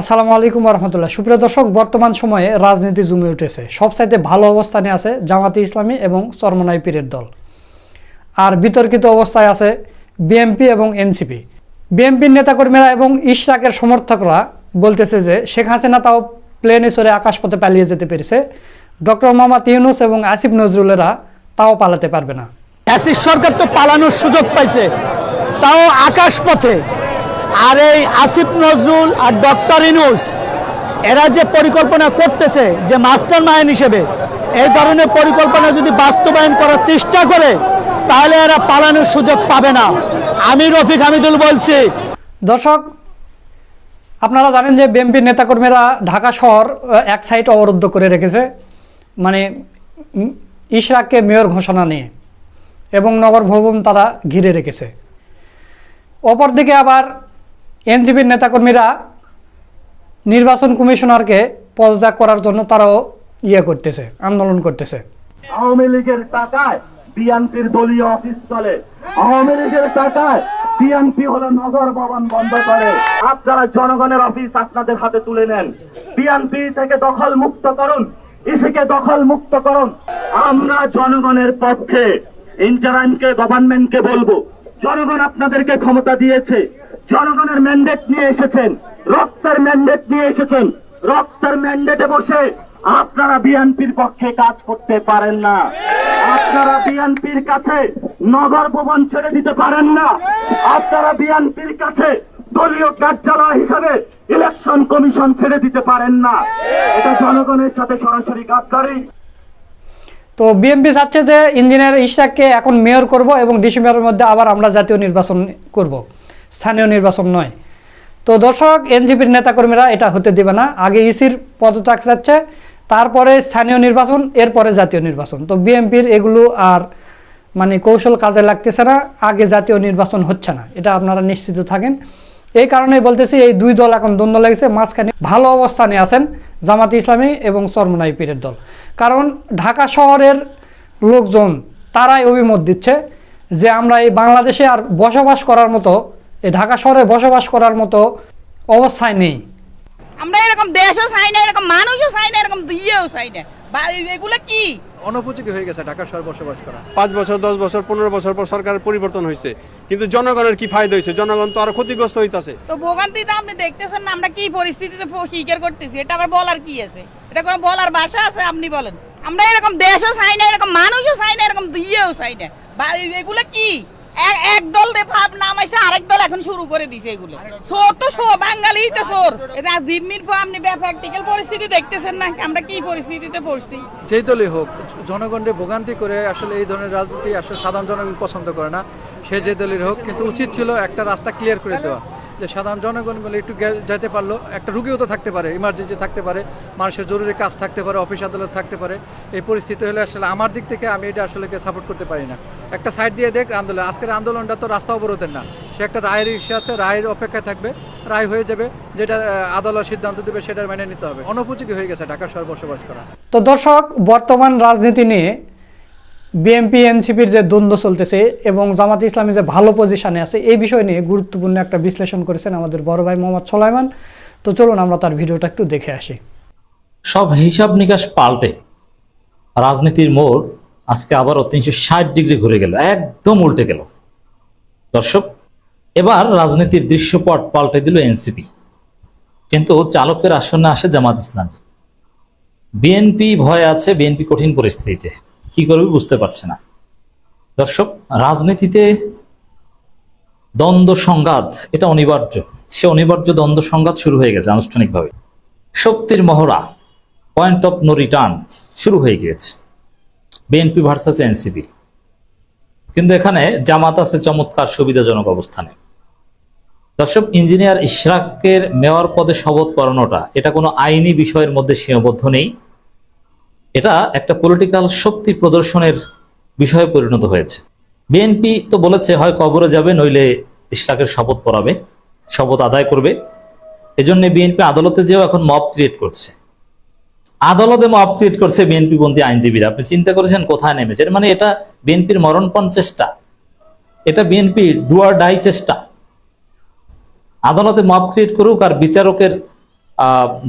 আসসালামু আলাইকুম রহমতুল্লাহ সুপ্রিয় দর্শক, বর্তমান সময়ে রাজনীতি জমে উঠেছে। সবচাইতে ভালো অবস্থানে আছে জামাতে ইসলামী এবং চরমনাই পীরের দল। আর বিতর্কিত অবস্থায় আছে বিএমপি এবং এনসিপি। বিএমপির নেতাকর্মীরা এবং ইশরাকের সমর্থকরা বলতেছে যে শেখ হাসিনা তাও প্লেনে চড়ে আকাশপথে পালিয়ে যেতে পেরেছে। ডক্টর মোহাম্মদ ইউনুস এবং আসিফ নজরুলেরা তাও পালাতে পারবে না। ফ্যাসিস্ট সরকার তো পালানোর সুযোগ পাইছে। তাও আকাশ পথে আর এই আসিফ নজরুল আর ডক্টর ইনুস, এরা যে পরিকল্পনা করতেছে, যে মাস্টার মাইন্ড হিসেবে, এই ধরনের পরিকল্পনা যদি বাস্তবায়ন করার চেষ্টা করে, তাহলে এরা পালানোর সুযোগ পাবে না। আমি রফিক হামিদুল বলছি। দর্শক, আপনারা জানেন যে বিএনপির নেতাকর্মীরা ঢাকা শহর এক সাইড অবরুদ্ধ করে রেখেছে মানে ইশরাককে মেয়র ঘোষণা নিয়ে, এবং নগর ভবন তারা ঘিরে রেখেছে। অপরদিকে আবার এনজিপির নেতাকর্মীরা নির্বাচন কমিশনারকে পদত্যাগ করার জন্য তারাও ইয়ে করতেছে, আন্দোলন করতেছে। আওয়ামী লীগের টাকায় বিএনপির দলীয় অফিস চলে। আওয়ামী লীগের টাকায় বিএনপি হলো নগর ভবন বন্ধ করে। আপনারা জনগণের অফিস আপনাদের হাতে তুলে নেন, বিএনপি থেকে দখল মুক্ত করুন, ইসিকে দখল মুক্ত করুন। আমরা জনগণের পক্ষে ইন্টারাইমকে গভর্নমেন্টকে বলব, জনগণ আপনাদেরকে ক্ষমতা দিয়েছে। জনগণের ম্যান্ডেট নিয়ে এসেছেন, রক্তের ম্যান্ডেট নিয়ে এসেছেন, রক্তের ম্যান্ডেটে বসে আপনারা বিএনপির পক্ষে কাজ করতে পারেন না। আপনারা বিএনপির কাছে নগর ভবন ছেড়ে দিতে পারেন না। আপনারা বিএনপির কাছে দলীয় কার্যালয় হিসাবে ইলেকশন কমিশন ছেড়ে দিতে পারেন না। এটা জনগণের সাথে সরাসরি গাদ্দারি তো বিএনপি চাচ্ছে যে ইঞ্জিনিয়ার ইশরাককে এখন মেয়র করব এবং ডিসেম্বরের মধ্যে আবার আমরা জাতীয় নির্বাচন করব। স্থানীয় নির্বাচন নয়। তো দর্শক, এনজিপির নেতাকর্মীরা এটা হতে দেবে না। আগে ইসির পদত্যাগ চাচ্ছে, তারপরে স্থানীয় নির্বাচন, এরপরে জাতীয় নির্বাচন। তো বিএনপির এগুলো আর মানে কৌশল কাজে লাগতেছে না, আগে জাতীয় নির্বাচন হচ্ছে না। এটা আপনারা নিশ্চিত থাকেন। এই কারণেই বলতেছি, এই দুই দল এখন দ্বন্দ্ব লেগেছে, মাঝখানে ভালো অবস্থানে আছেন জামাত ইসলামী এবং চরমনাই পীরের দল। কারণ ঢাকা শহরের লোকজন তারাই অভিমত দিচ্ছে যে আমরা এই বাংলাদেশে আর বসবাস করার মতো এই ঢাকা শহরে বসবাস করার মতো অবস্থায় নেই। আমরা এরকম দেশও চাই না এরকম মানুষও চাই না এরকম ইয়েও চাই না। এগুলো কি? অনুপযোগী হয়ে গেছে ঢাকা শহর বসবাস করা। পাঁচ বছর দশ বছর পনেরো বছর পর সরকারের পরিবর্তন হয়েছে। কিন্তু জনগণের কি ফায়দা হয়েছে? জনগণ তো আরও ক্ষতিগ্রস্ত হইতাছে। তো ভোগান্তি তো আপনি দেখতেছেন না আমরা কি পরিস্থিতিতে স্বীকার করতেছি? এটা আবার বলার কি আছে? এটা কোনো বলার ভাষা আছে আপনি বলেন। আমরা এরকম দেশও চাই না এরকম মানুষও চাই না এরকম ইয়েও চাই না। এগুলো কি? এক দল দে ভাব আরেক দল এখন শুরু করে দিছে এগুলো। তো সো বাঙালি তো আপনি প্র্যাকটিক্যাল পরিস্থিতি দেখতেছেন না? আমরা কি পরিস্থিতিতে পড়ছি? যেই দলই হোক, জনগণকে ভোগান্তি করে আসলে এই ধরনের রাজনীতি আসলে সাধারণ জনগণ পছন্দ করে না। সে যে দলের হোক, কিন্তু উচিত ছিল একটা রাস্তা ক্লিয়ার করে দেওয়া। যে সাধারণ জনগণগুলো একটু যেতে পারল, একটা রুগীও তো থাকতে পারে ইমার্জেন্সি থাকতে পারে, মানুষের জরুরি কাজ থাকতে পারে অফিস আদালত থাকতে পারে, এই পরিস্থিতি হলে আসলে আমার দিক থেকে আমি এটা আসলে সাপোর্ট করতে পারি না। একটা সাইড দিয়ে দেখ, আন্দোলন, আজকের আন্দোলনটা তো রাস্তা অবরোধের না। সে একটা রায়ের ইস্যু আছে, রায়ের অপেক্ষায় থাকবে, রায় হয়ে যাবে, যেটা আদালত সিদ্ধান্ত দেবে সেটা মেনে নিতে হবে। অনুপযোগী হয়ে গেছে ঢাকা শহর বসবাস করা। তো দর্শক, বর্তমান রাজনীতি নিয়ে বিএনপি এনসিপির যে দ্বন্দ্ব চলতেছে এবং জামাত ইসলামী যে ভালো পজিশনে আছে, এই বিষয় নিয়ে গুরুত্বপূর্ণ একটা বিশ্লেষণ করেছেন আমাদের বড় ভাই মোহাম্মদ সোলাইমান। তো চলুন আমরা তার ভিডিওটা একটু দেখে আসি। সব হিসাব নিকাশ পাল্টে, রাজনীতির মোড় আজকে আবারও তিনশো ষাট ডিগ্রি ঘুরে গেল, একদম উল্টে গেল। দর্শক, এবার রাজনীতির দৃশ্যপট পাল্টে দিল এনসিপি কিন্তু চালকের আসনে আসে জামাত ইসলামী। বিএনপি ভয় আছে বিএনপি কঠিন পরিস্থিতিতে। কি করবে বুঝতে পারছে না। দর্শক, রাজনীতিতে দ্বন্দ্ব সংঘাত, এটা অনিবার্য। সে অনিবার্য দ্বন্দ্ব সংঘাত শুরু হয়ে গেছে আনুষ্ঠানিকভাবে। শক্তির মহড়া পয়েন্ট অফ নো রিটার্ন শুরু হয়ে গিয়েছে। বিএনপি ভার্সাস এনসিপি কিন্তু এখানে জামাত আছে চমৎকার, সুবিধাজনক অবস্থানে। দর্শক ইঞ্জিনিয়ার ইশরাকের মেয়র পদে শপথ পড়ানোটা এটা কোনো আইনি বিষয়ের মধ্যে সীমাবদ্ধ নেই। এটা একটা পলিটিক্যাল শক্তি প্রদর্শনের বিষয়ে পরিণত হয়েছে। বিএনপি তো বলেছে, হয় কবরে যাবে, নইলে ইশরাকের শপথ পড়াবে, শপথ আদায় করবে। এজন্য বিএনপি আদালতে যেও এখন মব ক্রিয়েট করছে। আদালতে মব ক্রিয়েট করছে বিএনপি বন্দী আইনজীবীরা। আপনি চিন্তা করেছেন কোথায় নেমেছে? মানে এটা বিএনপির মরণপণ চেষ্টা। এটা বিএনপি ডুয়ার ডাই চেষ্টা। আদালতে মব ক্রিয়েট করুক আর বিচারকের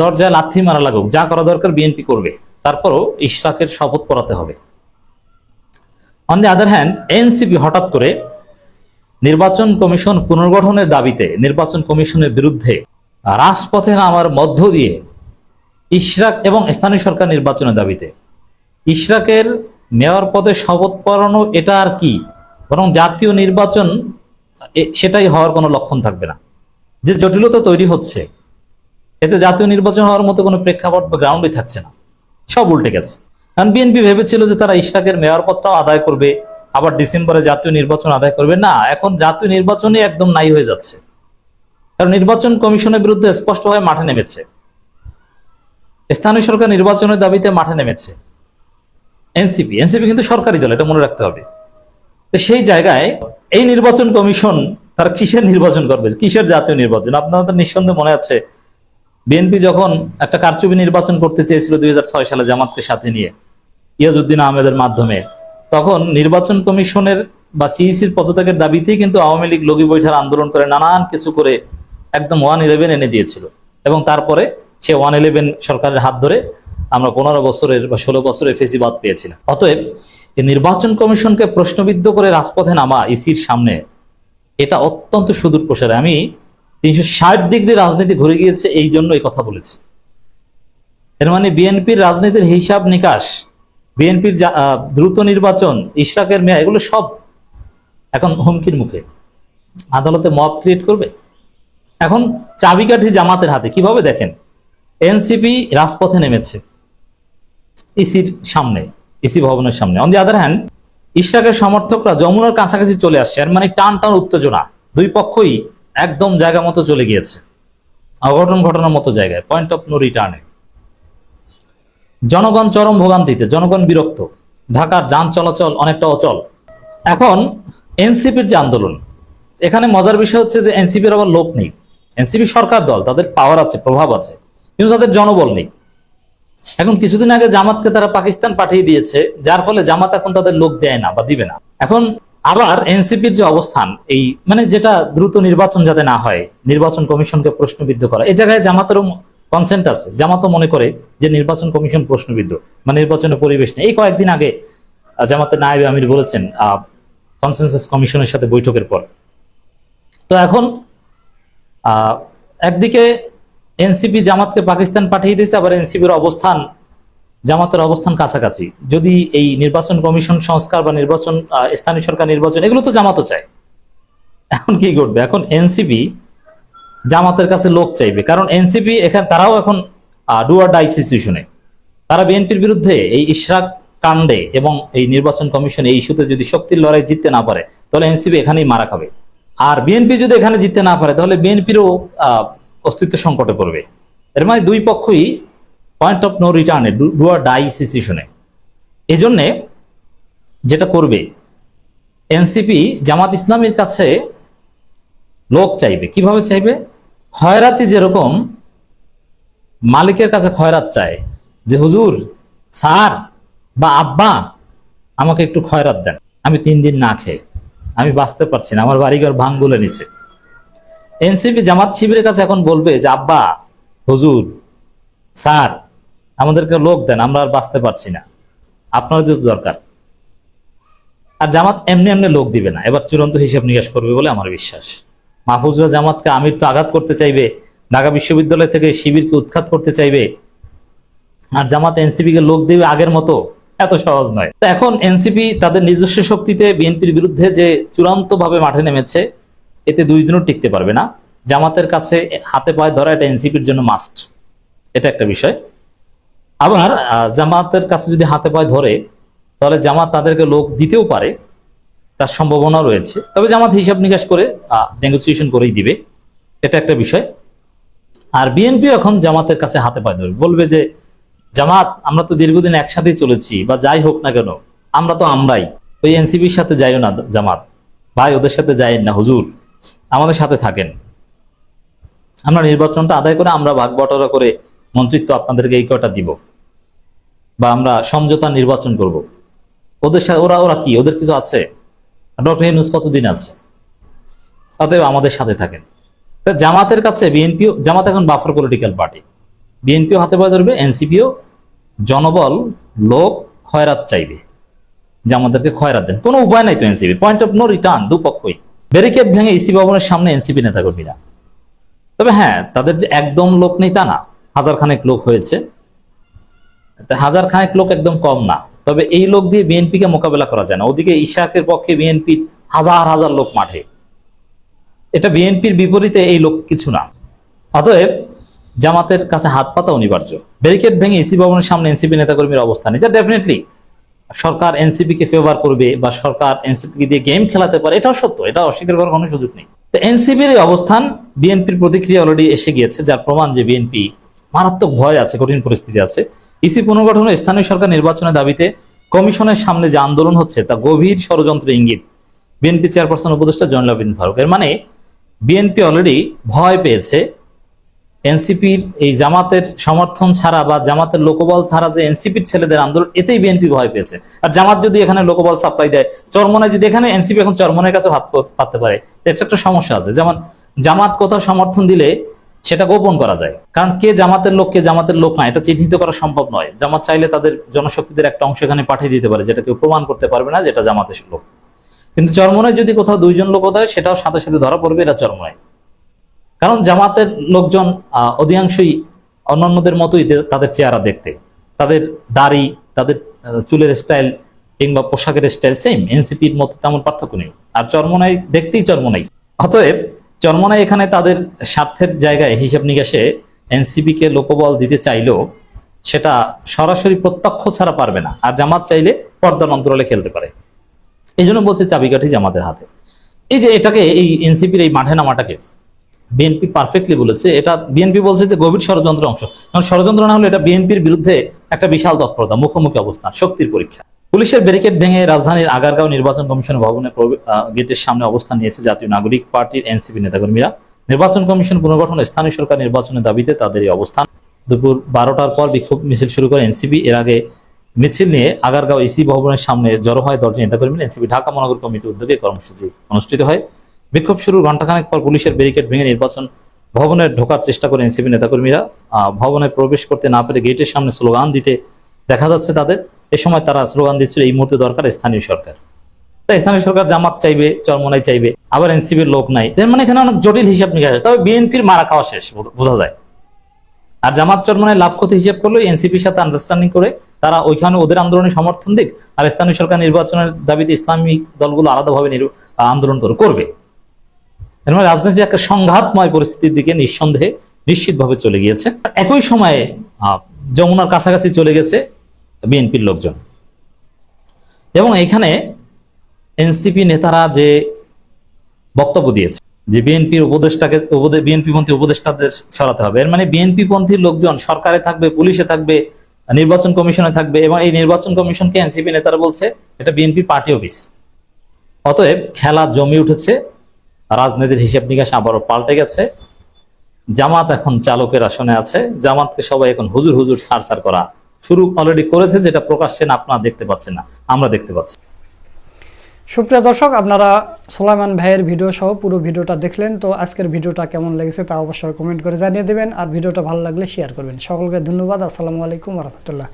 দরজায় লাথি মারা লাগুক, যা করা দরকার বিএনপি করবে। তারপরও ইশরাকের শপথ পড়াতে হবে। On the other hand NCP হঠাৎ করে নির্বাচন কমিশন পুনর্গঠনের দাবিতে নির্বাচন কমিশনের বিরুদ্ধে রাজপথে নামার মধ্য দিয়ে ইশরাক এবং স্থানীয় সরকার নির্বাচনের দাবিতে। ইশরাকের মেয়র পদে শপথ পড়ানো এটা আর কি? বরং জাতীয় নির্বাচন সেটাই হওয়ার কোনো লক্ষণ থাকবে না। যে জটিলতা তৈরি হচ্ছে, এতে জাতীয় নির্বাচন হওয়ার মতো কোনো প্রেক্ষাপট বা গ্রাউন্ডই থাকছে না। সব উল্টে গেছে। কারণ বিএনপি ভেবেছিল যে তারা ইশরাকের মেয়র পদটাও আদায় করবে, আবার ডিসেম্বরে জাতীয় নির্বাচন আদায় করবে। না, এখন জাতীয় নির্বাচনই একদম নাই হয়ে যাচ্ছে। কারণ নির্বাচন কমিশনের বিরুদ্ধে স্পষ্টভাবে মাঠে নেমেছে। স্থানীয় সরকার নির্বাচনের দাবিতে মাঠে নেমেছে। এনসিপি এনসিপি কিন্তু সরকারি দল, এটা মনে রাখতে হবে। তো সেই জায়গায় এই নির্বাচন কমিশন তারা কিসের নির্বাচন করবে? কিসের জাতীয় নির্বাচন? আপনাদের নিঃসন্দেহে মনে আছে বিএনপি যখন একটা কারচুপি নির্বাচন করতে চেয়েছিল দুই হাজার সালে জামাতকে সাথে নিয়ে ইয়াজউদ্দিন আহমেদের মাধ্যমে, তখন নির্বাচন কমিশনের বা সিইসির পদত্যাগের দাবিতেই কিন্তু আওয়ামী লীগ লগি বৈঠার আন্দোলন করে নানান কিছু করে একদম ওয়ান ইলেভেন এনে দিয়েছিল। এবং তারপরে সে ওয়ান ইলেভেন সরকারের হাত ধরে আমরা পনেরো বছরের বা ষোলো বছরের ফেসিবাদ পেয়েছিলাম। অতএব নির্বাচন কমিশনকে প্রশ্নবিদ্ধ করে রাজপথে নামা ইসির সামনে, এটা অত্যন্ত সুদূর প্রসারে আমি তিনশো ষাট ডিগ্রি রাজনীতি ঘুরে গিয়েছে, এই জন্য এই কথা বলেছে। এর মানে বিএনপির রাজনীতির হিসাব নিকাশ, বিএনপির দ্রুত নির্বাচন, ইশরাকের মেয়া, এগুলো সব এখন হুমকির মুখে। আদালতে মব ক্রিয়েট করবে? এখন চাবিকাঠি জামাতের হাতে, কীভাবে দেখেন? এনসিপি রাজপথে নেমেছে, ইসির সামনে, ইসি ভবনের সামনে। অন দি আদার হ্যান্ড ইশরাকের সমর্থকরা যমুনার কাছাকাছি চলে আসছে, এর মানে টান টান উত্তেজনা। দুই পক্ষই একদম জায়গা মতো চলে গিয়েছে। অঘটন ঘটনার মতো জায়গায় পয়েন্ট অফ নো রিটার্নে জনগণ চরম ভোগান্তিতে, জনগণ বিরক্ত। ঢাকার যান চলাচল অনেকটা অচল। এখন এনসিপির যে আন্দোলন, এখানে মজার বিষয় হচ্ছে যে এনসিপির আবার লোক নেই। এনসিপি সরকার দল, তাদের পাওয়ার আছে, প্রভাব আছে, কিন্তু তাদের জনবল নেই। এখন কিছুদিন আগে জামাতকে তারা পাকিস্তান পাঠিয়ে দিয়েছে, যার ফলে জামাত এখন তাদের লোক দেয় না বা দিবে না। এখন আবার এনসিপির যে অবস্থান, এই মানে যেটা দ্রুত নির্বাচন যাতে না হয়, নির্বাচন কমিশনকে প্রশ্নবিদ্ধ করা, এই জায়গায় জামাতেরও কনসেন্ট আছে। জামাতও মনে করে যে নির্বাচন কমিশন প্রশ্নবিদ্ধ মানে নির্বাচনের পরিবেশ নেই। এই কয়েকদিন আগে জামাতের নায়েবে আমির বলেছেন কনসেনসাস কমিশনের সাথে বৈঠকের পর। তো এখন একদিকে এনসিপি জামাতকে পাকিস্তান পাঠিয়ে দিয়েছে, আবার এনসিপির অবস্থান জামাতের অবস্থান কাছাকাছি। যদি এই নির্বাচন কমিশন সংস্কার বা নির্বাচন স্থানীয় সরকার নির্বাচন, এগুলো তো জামাতও চায়। এখন কি ঘটবে? এখন এনসিপি জামাতের কাছে লোক চাইবে। কারণ এনসিপি এখানে, তারাও এখন ডুয়ার ডাই সিচুয়েশনে তারা বিএনপির বিরুদ্ধে এই ইশরাক কাণ্ডে এবং এই নির্বাচন কমিশন এই ইস্যুতে যদি শক্তির লড়াই জিততে না পারে, তাহলে এনসিপি এখানেই মারা খাবে। আর বিএনপি যদি এখানে জিততে না পারে, তাহলে বিএনপিরও অস্তিত্ব সংকটে পড়বে। এর মানে দুই পক্ষই পয়েন্ট অফ নো রিটার্নে ডুয়ার ডাই সিচুয়েশনে এই জন্যে যেটা করবে এনসিপি জামাত ইসলামের কাছে লোক চাইবে। কীভাবে চাইবে? খয়রাতি যেরকম মালিকের কাছে খয়রাত চায়, যে, হুজুর, স্যার বা আব্বা, আমাকে একটু খয়রাত দেন। আমি তিন দিন না খেয়ে, আমি বাঁচতে পারছি না, আমার বাড়িঘর ভাঙ বলে নিছে এনসিপি জামাত শিবিরের কাছে এখন বলবে যে, আব্বা, হুজুর, স্যার আমাদেরকে লোক দেন, আমরা আর বাঁচতে পারছি না। আপনাদের তো দরকার। আর জামাত এমনি এমনি লোক দিবে না। এবার চূড়ান্ত হিসাব নিকাশ করবে বলে আমার বিশ্বাস। মাহফুজরা জামাতকে আমির তো আঘাত করতে চাইবে, ঢাকা বিশ্ববিদ্যালয় থেকে শিবিরকে উৎখাত করতে চাইবে। আর জামাত এনসিপি কে লোক দেবে আগের মতো, এত সহজ নয়। তো এখন এনসিপি তাদের নিজস্ব শক্তিতে বিএনপির বিরুদ্ধে যে চূড়ান্ত ভাবে মাঠে নেমেছে, এতে দুই দিনও টিকতে পারবে না। জামাতের কাছে হাতে পায়ে ধরা এটা এনসিপির জন্য মাস্ট। এটা একটা বিষয়। আবার জামাতের কাছে যদি হাতে পায়ে ধরে, তাহলে জামাত তাদেরকে লোক দিতেও পারে, তার সম্ভাবনা রয়েছে। তবে জামাত হিসাব নিকাশ করে নেগোসিয়েশন করেই দিবে। এটা একটা বিষয়। আর বিএনপি এখন জামাতের কাছে হাতে পায়ে ধরবে। বলবে যে, জামাত, আমরা তো দীর্ঘদিন একসাথেই চলেছি, বা যাই হোক না কেন, আমরা তো আমরাই। ওই এনসিপির সাথে যাইও না জামাত। ভাই, ওদের সাথে যাইয়েন না, হুজুর। আমাদের সাথে থাকেন। আমরা নির্বাচনটা আদায় করে আমরা ভাগ বটরা করে মন্ত্রিত্ব আপনাদেরকে এই কয়টা দিব। বা আমরা সমঝোতা নির্বাচন করব। ওদের সাথে ওরা ওরা কি? ওদের কিছু আছে? ডক্টর ইউনুস কতদিন আছে? অতএব আমাদের সাথে থাকেন। তা জামাতের কাছে বিএনপি জামাত এখন বাফার পলিটিক্যাল পার্টি। বিএনপিও হাতে পায়ে ধরবে এনসিপিও জনবল, লোক খয়রাত চাইবে। যে আমাদেরকে খয়রাত দেন। কোনো উপায় নাই তো NCP. Point of no return দুপক্ষই। Barricade ভেঙে ইসি ভবনের সামনে এনসিপি নেতাকর্মীরা। তবে হ্যাঁ তাদের যে একদম লোক নেই তা না। হাজার খানেক লোক হয়েছে। হাজার খানেক লোক একদম কম না। তবে এই লোক দিয়ে বিএনপিকে মোকাবেলা করা যায় না। ওদিকে ইশাকের পক্ষে বিএনপি হাজার হাজার লোক মাঠে। এটা বিএনপির বিপরীতে এই লোক কিছু না। অতএব জামাতের কাছে হাত পাতা অনিবার্য। ব্যারিকেড ভেঙে ইসি ভবনের সামনে এনসিপি নেতাকর্মীর অবস্থান এটা ডেফিনেটলি সরকার এনসিপি কে ফেভার করবে বা সরকার এনসিপি কে দিয়ে গেম খেলাতে পারে, এটাও সত্য। এটা অস্বীকার করার কোনো সুযোগ নেই। তো এনসিপির অবস্থান বিএনপির প্রতিক্রিয়া অলরেডি এসে গিয়েছে, যার প্রমাণ যে বিএনপি মারাত্মক ভয় আছে, কঠিন পরিস্থিতি আছে। ইসি পুনর্গঠন স্থানীয় সরকার নির্বাচনের দাবিতে কমিশনের সামনে যে আন্দোলন হচ্ছে, তা গভীর ষড়যন্ত্র ইঙ্গিত। বিএনপি চেয়ারপারসন উপদেষ্টা জয়নুল আবিদিন ফারুক। এর মানে বিএনপি অলরেডি ভয় পেয়েছে। এনসিপির এই জামাতের সমর্থন ছাড়া বা জামাতের লোকবল ছাড়া যে এনসিপির ছেলেদের আন্দোলন, এতেই বিএনপি ভয় পেয়েছে। আর জামাত যদি এখানে লোকবল সাপ্লাই দেয়, চরমনায় যদি এখানে এনসিপি এখন চরমনের কাছে হাত পা- পাততে পারে এটা একটা সমস্যা আছে। যেমন জামাত কোথাও সমর্থন দিলে সেটা গোপন করা যায়। কারণ কে জামাতের লোক, কে জামাতের লোক না, এটা চিহ্নিত করা সম্ভব নয়। জামাত চাইলে তাদের জনশক্তিদের একটা অংশ এখানে পাঠিয়ে দিতে পারে, যেটা কেউ প্রমাণ করতে পারবে না যেটা জামাতের লোক। কিন্তু চরমনায় যদি কোথাও দুইজন লোক দেয় সেটাও সাথে সাথে ধরা পড়বে, এটা চরমনায়। কারণ জামাতের লোকজন অধিকাংশই অন্যান্যদের মতোই তাদের চেহারা দেখতে। তাদের দাড়ি, তাদের চুলের স্টাইল কিংবা পোশাকের স্টাইল সেম, এনসিপির মতো তেমন পার্থক্য নেই। আর চরমনাই দেখতেই চরমনাই। অতএব চরমনাই এখানে তাদের স্বার্থের জায়গায় হিসাব নিকাশে এনসিপি কে লোকবল দিতে চাইলেও সেটা সরাসরি প্রত্যক্ষ ছাড়া পারবে না। আর জামাত চাইলে পর্দার অন্তরালে খেলতে পারে। এই জন্য বলছে চাবিকাঠি জামাতের হাতে। এই যে এটাকে, এই এনসিপির এই মাঠে নামাটাকে, বিএনপি পারফেক্টলি বলেছে, এটা বিএনপি বলছে যে গভীর ষড়যন্ত্র অংশ। কারণ ষড়যন্ত্র না হলে এটা বিএনপির বিরুদ্ধে একটা বিশাল তৎপরতা, মুখোমুখি অবস্থান, শক্তির পরীক্ষা। পুলিশের ব্যারিকেড ভেঙে রাজধানীর আগারগাঁও নির্বাচন কমিশন ভবনের গেটের সামনে অবস্থান নিয়েছে জাতীয় নাগরিক পার্টির এনসিপি নেতাকর্মীরা। নির্বাচন কমিশন পুনর্গঠন স্থানীয় সরকার নির্বাচনের দাবিতে তাদের এই অবস্থান। দুপুর বারোটার পর বিক্ষোভ মিছিল শুরু করে এনসিপি। এর আগে মিছিল নিয়ে আগারগাঁও ইসি ভবনের সামনে জড়ো হয় দলটির নেতাকর্মীরা। এনসিপি ঢাকা মহানগর কমিটির উদ্যোগে কর্মসূচি অনুষ্ঠিত হয়। বিক্ষোভ শুরুর ঘণ্টাখানেক পর পুলিশের ব্যারিকেড ভেঙে নির্বাচন ভবনে ঢোকার চেষ্টা করে এনসিপি নেতাকর্মীরা। ভবনে প্রবেশ করতে না পেরে গেটের সামনে স্লোগান দিতে দেখা যাচ্ছে তাদের, এ সময় তারা স্লোগান দিচ্ছিল, এই মুহূর্তে দরকার স্থানীয় সরকার। তাই স্থানীয় সরকার জামাত চাইবে, চরমনাই চাইবে, আবার এনসিপির লোক নাই। মানে এখানে অনেক জটিল হিসাব নিকাশ আছে। তবে বিএনপির মারা খাওয়া শেষ বোঝা- যায়। আর জামাত চরমনায় লাভ ক্ষতি হিসাব করলে এনসিপির সাথে আন্ডারস্ট্যান্ডিং করে তারা ওইখানে ওদের আন্দোলনে সমর্থন দিক, আর স্থানীয় সরকার নির্বাচনের দাবিতে ইসলামিক দলগুলো আলাদাভাবে আন্দোলন করে, করবে। এর মানে রাজনীতি একটা সংঘাতময় পরিস্থিতির দিকে নিঃসন্দেহে নিশ্চিতভাবে চলে গিয়েছে। একই সময়ে যমুনার কাছাকাছি চলে গেছে বিএনপির লোকজন। এবং এখানে এনসিপি নেতারা যে বক্তব্য দিয়েছে যে বিএনপির উপদেষ্টাকে বিএনপি পন্থী উপদেষ্টাদের সরাতে হবে, এর মানে বিএনপি পন্থী লোকজন সরকারে থাকবে, পুলিশে থাকবে, নির্বাচন কমিশনে থাকবে এবং এই নির্বাচন কমিশনকে এনসিপি নেতারা বলছে এটা বিএনপি পার্টি অফিস। অতএব খেলা জমে উঠেছে, রাজনীতির হিসাব নিকাশ আবারও পাল্টে গেছে, জামাত এখন চালকের আসনে আছে, জামাতকে সবাই এখন হুজুর হুজুর সার সার করা শুরু অলরেডি করেছে, যেটা প্রকাশ্যে আপনারা দেখতে পাচ্ছেন না, আমরা দেখতে পাচ্ছি। সুপ্রিয় দর্শক, আপনারা সোলাইমান ভাইয়ের ভিডিও সহ পুরো ভিডিওটা দেখলেন, তো আজকের ভিডিওটা কেমন লেগেছে তা অবশ্যই কমেন্ট করে জানিয়ে দেবেন, আর ভিডিওটা ভালো লাগলে শেয়ার করবেন। সকলকে ধন্যবাদ, আসসালামু আলাইকুম রহমতুল্লাহ।